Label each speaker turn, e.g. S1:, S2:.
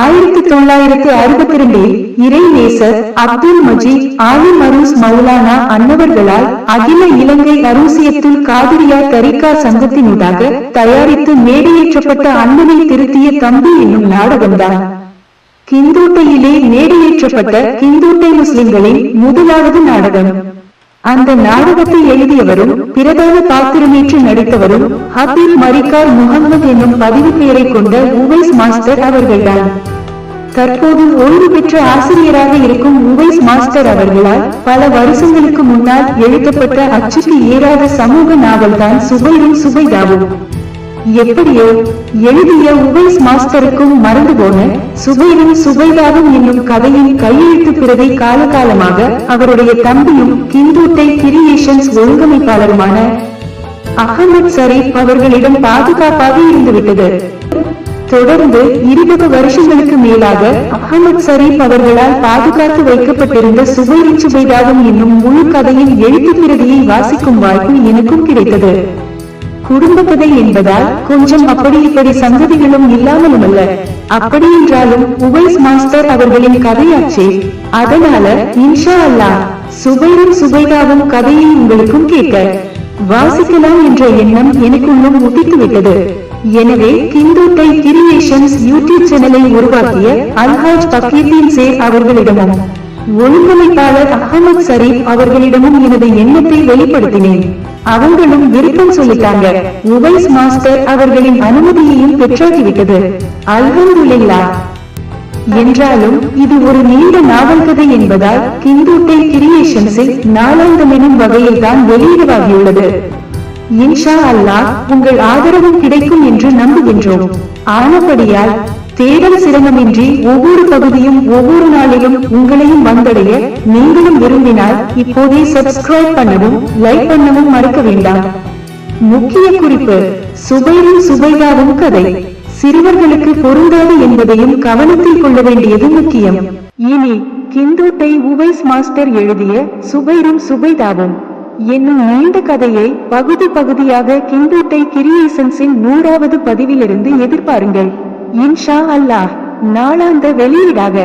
S1: ஆயிரத்தி தொள்ளாயிரத்தி அறுபத்தி இரண்டில் இறைநேசர் அப்துல் மஜீத் ஆலி மரூஸ் மௌலானா அன்னவர்களால் அகில இலங்கை அரூசியத்துல் காதிரியா தரிகா சங்கத்தினூடாக தயாரித்து மேடையேற்றப்பட்ட அண்ணனை திருத்திய தம்பி என்னும் நாடகம்தான். கிந்தூட்டையிலே மேடையேற்றப்பட்ட கிந்தூட்டை முஸ்லிம்களின் முதலாவது நாடகம். அந்த நாடகத்தை எழுதியவரும் பிரதான பாத்திரமேற்று நடித்தவரும் ஹபீப் மரிக்கார் முகமது என்னும் பதிவு பெயரை கொண்ட உவைஸ் மாஸ்டர் அவர்கள்தான். தற்போது ஓய்வு பெற்ற ஆசிரியராக இருக்கும் உவைஸ் மாஸ்டர் அவர்களால் பல வருஷங்களுக்கு முன்னால் எழுதப்பட்ட அச்சுக்கு ஏறாத சமூக நாவல்தான் சுபைரும் சுபைதாவும் எப்படியோ எழுதிய உபேஸ் மாஸ்டருக்கும் மறந்து போன சுபைரும் சுபைதாவும் என்னும் கதையின் கையெழுத்து பிரதை காலகாலமாக அவருடைய தம்பியும் கிந்தூட்டை கிரியேஷன்ஸ் ஒழுங்கமைப்பாளருமான அகமது சரீப் அவர்களிடம் பாதுகாப்பாக இருந்துவிட்டது. தொடர்ந்து இருபது வருஷங்களுக்கு மேலாக அகமது சரீப் அவர்களால் பாதுகாத்து வைக்கப்பட்டிருந்த சுபைரும் சுபைதாவும் என்னும் முழு கதையின் எழுத்து பிரதியை வாசிக்கும் வாய்ப்பு எனக்கும் கிடைத்தது. குடும்ப கதை என்பதால் கொஞ்சம் அப்படி இப்படி சங்கதிகளும் இல்லாமலும் அல்ல. அப்படி என்றாலும் உவைஸ் மாஸ்டர் அவர்களின் கதையாச்சே. அதனால இன்ஷா அல்லாஹ் சுபைரும் சுபைதாவும் கதையை உங்களுக்கும் கேட்க. வாசிக்கலாம் என்ற எண்ணம் எனக்குள்ளும் உதித்து விட்டது எனவே கிந்தோட்டை கிரியேஷன்ஸ் யூடியூப் சேனலை உருவாக்கிய அல்ஹாஜ் பக்கீத்தீன் சே அவர்களிடமும் ஒழுங்கமைப்பாளர் அகமது சரீப் அவர்களிடமும் எனது எண்ணத்தை வெளிப்படுத்தினேன். அவங்களும் விருப்பம் சொல்லிட்டாங்க. உவைஸ் மாஸ்டர் அவர்களின் அனுமதியையும் பெற்றாகிவிட்டது அல்ஹம்துலில்லாஹ் என்றாலும் இது ஒரு நீண்ட நாவல் கதை என்பதால் கிந்துட்டை கிரியேஷன்ஸில் நாளாந்தம் எனும் வகையில் தான் வெளியிடவாகியுள்ளது. இன்ஷா அல்லாஹ் உங்கள் ஆதரவும் கிடைக்கும் என்று நம்புகின்றோம். ஆனபடியால் தேடல் சிரமமின்றி ஒவ்வொரு பகுதியும் ஒவ்வொரு நாளிலும் உங்களையும் வந்தடைய நீங்களும் விரும்பினால் இப்போதே சப்ஸ்கிரைப் பண்ணவும் லைக் பண்ணவும் மறக்க வேண்டாம். முக்கிய குறிப்பு சுபைரும் சுபைதாவும் கதை. சிறுவர்களுக்கு பொருந்தாது என்பதையும் கவனத்தில் கொள்ள வேண்டியது முக்கியம். இனி கிந்தோட்டை உவைஸ் மாஸ்டர் எழுதிய சுபைரும் சுபைதாவும் என்னும் நீண்ட கதையை பகுதி பகுதியாக கிந்தூட்டை கிரியேசன்ஸின் நூறாவது பதிவிலிருந்து எதிர்பாருங்கள். இன்ஷா அல்லாஹ் நாளாந்த வெளியீடாக